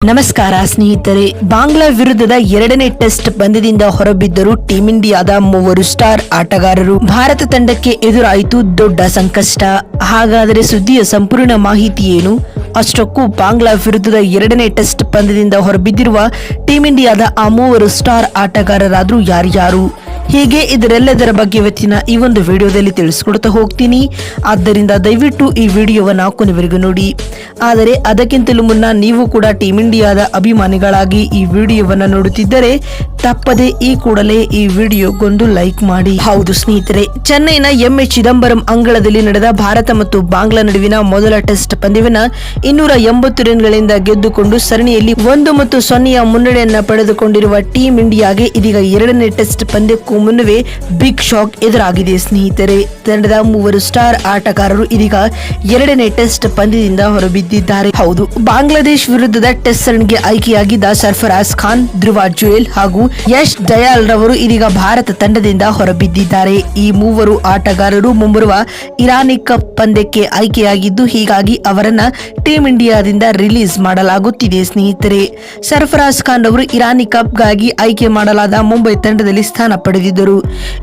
ನಮಸ್ಕಾರ ಸ್ನೇಹಿತರೆ, ಬಾಂಗ್ಲಾ ವಿರುದ್ಧದ ಎರಡನೇ ಟೆಸ್ಟ್ ಪಂದ್ಯದಿಂದ ಹೊರಬಿದ್ದರು ಟೀಂ ಇಂಡಿಯಾದ ಮೂವರು ಸ್ಟಾರ್ ಆಟಗಾರರು ಭಾರತ ತಂಡಕ್ಕೆ ಎದುರಾಯಿತು ದೊಡ್ಡ ಸಂಕಷ್ಟ. ಹಾಗಾದರೆ ಸುದ್ದಿಯ ಸಂಪೂರ್ಣ ಮಾಹಿತಿ ಏನು? ಅಷ್ಟಕ್ಕೂ ಬಾಂಗ್ಲಾ ವಿರುದ್ಧದ ಎರಡನೇ ಟೆಸ್ಟ್ ಪಂದ್ಯದಿಂದ ಹೊರಬಿದ್ದಿರುವ ಟೀಂ ಇಂಡಿಯಾದ ಆ ಮೂವರು ಸ್ಟಾರ್ ಆಟಗಾರರಾದರೂ ಯಾರ್ಯಾರು? ಹೀಗೆ ಇದರೆಲ್ಲದರ ಬಗ್ಗೆ ಇವತ್ತಿನ ಈ ಒಂದು ವಿಡಿಯೋದಲ್ಲಿ ತಿಳಿಸ್ಕೊಡ್ತಾ ಹೋಗ್ತೀನಿ. ಆದ್ದರಿಂದ ದಯವಿಟ್ಟು ಈ ವಿಡಿಯೋವನ್ನು ಕೊನೆವರೆಗೂ ನೋಡಿ. ಆದರೆ ಅದಕ್ಕಿಂತಲೂ ಮುನ್ನ ನೀವು ಕೂಡ ಟೀಮ್ ಇಂಡಿಯಾದ ಅಭಿಮಾನಿಗಳಾಗಿ ಈ ವಿಡಿಯೋವನ್ನು ನೋಡುತ್ತಿದ್ದರೆ ತಪ್ಪದೆ ಈ ಕೂಡಲೇ ಈ ವಿಡಿಯೋಗೊಂದು ಲೈಕ್ ಮಾಡಿ. ಹೌದು ಸ್ನೇಹಿತರೆ, ಚೆನ್ನೈನ ಎಂಎ ಚಿದಂಬರಂ ಅಂಗಳದಲ್ಲಿ ನಡೆದ ಭಾರತ ಮತ್ತು ಬಾಂಗ್ಲಾ ನಡುವಿನ ಮೊದಲ ಟೆಸ್ಟ್ ಪಂದ್ಯವನ್ನು ಇನ್ನೂರ ಎಂಬತ್ತು ರನ್ಗಳಿಂದ ಗೆದ್ದುಕೊಂಡು ಸರಣಿಯಲ್ಲಿ ಒಂದು ಮತ್ತು ಸೊನ್ನೆಯ ಮುನ್ನಡೆಯನ್ನ ಪಡೆದುಕೊಂಡಿರುವ ಟೀಂ ಇಂಡಿಯಾಗೆ ಇದೀಗ ಎರಡನೇ ಟೆಸ್ಟ್ ಪಂದ್ಯಕ್ಕೂ ಮುನ್ನವೇ ಬಿಗ್ ಶಾಕ್ ಎದುರಾಗಿದೆ. ಸ್ನೇಹಿತರೆ, ತಂಡದ ಮೂವರು ಸ್ಟಾರ್ ಆಟಗಾರರು ಇದೀಗ ಎರಡನೇ ಟೆಸ್ಟ್ ಪಂದ್ಯದಿಂದ ಹೊರಬಿದ್ದಿದ್ದಾರೆ. ಹೌದು, ಬಾಂಗ್ಲಾದೇಶ್ ವಿರುದ್ಧದ ಟೆಸ್ಟ್ ಸರಣಿಗೆ ಆಯ್ಕೆಯಾಗಿದ್ದ ಸರ್ಫರಾಜ್ ಖಾನ್ ಧ್ರುವ ಜುಯೆಲ್ ಹಾಗೂ ಯಶ್ ದಯಾಲ್ ರವರು ಇದೀಗ ಭಾರತ ತಂಡದಿಂದ ಹೊರಬಿದ್ದಿದ್ದಾರೆ. ಈ ಮೂವರು ಆಟಗಾರರು ಮುಂಬರುವ ಇರಾನಿ ಕಪ್ ಪಂದ್ಯಕ್ಕೆ ಆಯ್ಕೆಯಾಗಿದ್ದು, ಹೀಗಾಗಿ ಅವರನ್ನ ಟೀಂ ಇಂಡಿಯಾದಿಂದ ರಿಲೀಸ್ ಮಾಡಲಾಗುತ್ತಿದೆ. ಸ್ನೇಹಿತರೆ, ಸರ್ಫರಾಜ್ ಖಾನ್ ರವರು ಇರಾನಿ ಕಪ್ಗಾಗಿ ಆಯ್ಕೆ ಮಾಡಲಾದ ಮುಂಬೈ ತಂಡದಲ್ಲಿ ಸ್ಥಾನ ಪಡೆದಿದ್ದರು.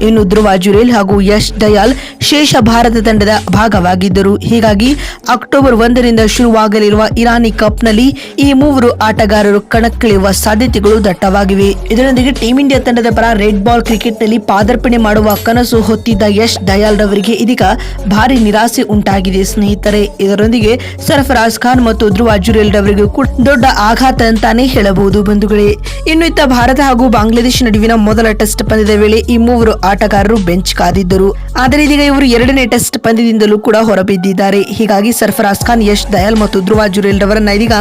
ಇನ್ನು ಧ್ರುವ ಜುರೇಲ್ ಹಾಗೂ ಯಶ್ ದಯಾಲ್ ಶೇಷ ಭಾರತ ತಂಡದ ಭಾಗವಾಗಿದ್ದರು. ಹೀಗಾಗಿ ಅಕ್ಟೋಬರ್ ಒಂದರಿಂದ ಶುರುವಾಗಲಿರುವ ಇರಾನಿ ಕಪ್ನಲ್ಲಿ ಈ ಮೂವರು ಆಟಗಾರರು ಕಣಕ್ಕಿಳಿಯುವ ಸಾಧ್ಯತೆಗಳು ದಟ್ಟವಾಗಿವೆ. ಇದರೊಂದಿಗೆ ಟೀಂ ಇಂಡಿಯಾ ತಂಡದ ಪರ ರೆಡ್ ಬಾಲ್ ಕ್ರಿಕೆಟ್ನಲ್ಲಿ ಪಾದಾರ್ಪಣೆ ಮಾಡುವ ಕನಸು ಹೊತ್ತಿದ್ದ ಯಶ್ ದಯಾಲ್ ರವರಿಗೆ ಇದೀಗ ಭಾರಿ ನಿರಾಸೆ ಉಂಟಾಗಿದೆ ಸ್ನೇಹಿತರೆ. ಇದರೊಂದಿಗೆ ಸರ್ಫರಾಜ್ ಖಾನ್ ಮತ್ತು ಧ್ರುವ ಜುರೇಲ್ ರವರಿಗೂ ಕೂಡ ದೊಡ್ಡ ಆಘಾತ ಅಂತಾನೆ ಹೇಳಬಹುದು ಬಂಧುಗಳೇ. ಇನ್ನು ಇತ್ತ ಭಾರತ ಹಾಗೂ ಬಾಂಗ್ಲಾದೇಶ ನಡುವಿನ ಮೊದಲ ಟೆಸ್ಟ್ ಪಂದ್ಯದ ವೇಳೆ ಈ ಮೂವರು ಆಟಗಾರರು ಬೆಂಚ್ ಕಾದಿದ್ದರು. ಆದರೆ ಇದೀಗ ಇವರು ಎರಡನೇ ಟೆಸ್ಟ್ ಪಂದ್ಯದಿಂದಲೂ ಕೂಡ ಹೊರಬಿದ್ದಿದ್ದಾರೆ. ಹೀಗಾಗಿ ಸರ್ಫರಾಜ್ ಖಾನ್, ಯಶ್ ದಯಾಲ್ ಮತ್ತು ಧ್ರುವ ಜುರೇಲ್ ರವರನ್ನ ಇದೀಗ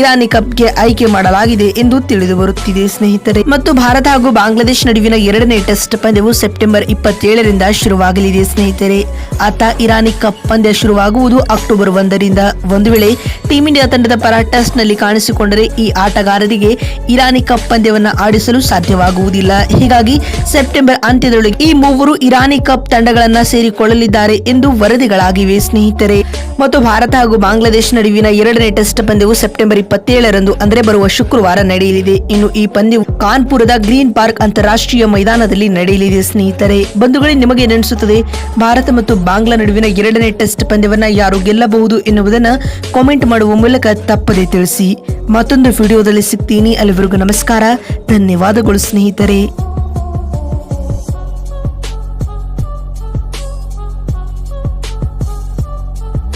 ಇರಾನಿ ಕಪ್ಗೆ ಆಯ್ಕೆ ಮಾಡಲಾಗಿದೆ ಎಂದು ತಿಳಿದು ಬರುತ್ತಿದೆ ಸ್ನೇಹಿತರೆ. ಮತ್ತು ಭಾರತ ಹಾಗೂ ಬಾಂಗ್ಲಾದೇಶ ನಡುವಿನ ಎರಡನೇ ಟೆಸ್ಟ್ ಪಂದ್ಯವು ಸೆಪ್ಟೆಂಬರ್ ಇಪ್ಪತ್ತೇಳರಿಂದ ಶುರುವಾಗಲಿದೆ ಸ್ನೇಹಿತರೆ. ಆತ ಇರಾನಿ ಕಪ್ ಪಂದ್ಯ ಶುರುವಾಗುವುದು ಅಕ್ಟೋಬರ್ ಒಂದರಿಂದ. ಒಂದು ವೇಳೆ ಟೀಂ ಇಂಡಿಯಾ ತಂಡದ ಪರ ಟೆಸ್ಟ್ನಲ್ಲಿ ಕಾಣಿಸಿಕೊಂಡರೆ ಈ ಆಟಗಾರರಿಗೆ ಇರಾನಿ ಕಪ್ ಪಂದ್ಯವನ್ನು ಆಡಿಸಲು ಸಾಧ್ಯವಾಗುವುದಿಲ್ಲ. ಹೀಗಾಗಿ ಸೆಪ್ಟೆಂಬರ್ ಅಂತ್ಯದೊಳಗೆ ಈ ಮೂವರು ಇರಾನಿ ಕಪ್ ತಂಡಗಳನ್ನ ಸೇರಿಕೊಳ್ಳಲಿದ್ದಾರೆ ಎಂದು ವರದಿಗಳಾಗಿವೆ, ಸ್ನೇಹಿತರೆ. ಮತ್ತು ಭಾರತ ಹಾಗೂ ಬಾಂಗ್ಲಾದೇಶ ನಡುವಿನ ಎರಡನೇ ಟೆಸ್ಟ್ ಪಂದ್ಯವು ಸೆಪ್ಟೆಂಬರ್ ಇಪ್ಪತ್ತೇಳರಂದು, ಅಂದರೆ ಬರುವ ಶುಕ್ರವಾರ ನಡೆಯಲಿದೆ. ಇನ್ನು ಈ ಪಂದ್ಯವು ಕಾನ್ಪುರದ ಗ್ರೀನ್ ಪಾರ್ಕ್ ಅಂತಾರಾಷ್ಟ್ರೀಯ ಮೈದಾನದಲ್ಲಿ ನಡೆಯಲಿದೆ, ಸ್ನೇಹಿತರೆ. ಬಂಧುಗಳೇ, ನಿಮಗೆ ನೆನೆಸುತ್ತದೆ, ಭಾರತ ಮತ್ತು ಬಾಂಗ್ಲಾ ನಡುವಿನ ಎರಡನೇ ಟೆಸ್ಟ್ ಪಂದ್ಯವನ್ನು ಯಾರು ಗೆಲ್ಲಬಹುದು ಎನ್ನುವುದನ್ನು ಕಾಮೆಂಟ್ ಮಾಡುವ ಮೂಲಕ ತಪ್ಪದೆ ತಿಳಿಸಿ. ಮತ್ತೊಂದು ವಿಡಿಯೋದಲ್ಲಿ ಸಿಗ್ತೀನಿ. ಅಲ್ಲಿವರೆಗೂ ನಮಸ್ಕಾರ. ಧನ್ಯವಾದಗಳು, ಸ್ನೇಹಿತರೆ.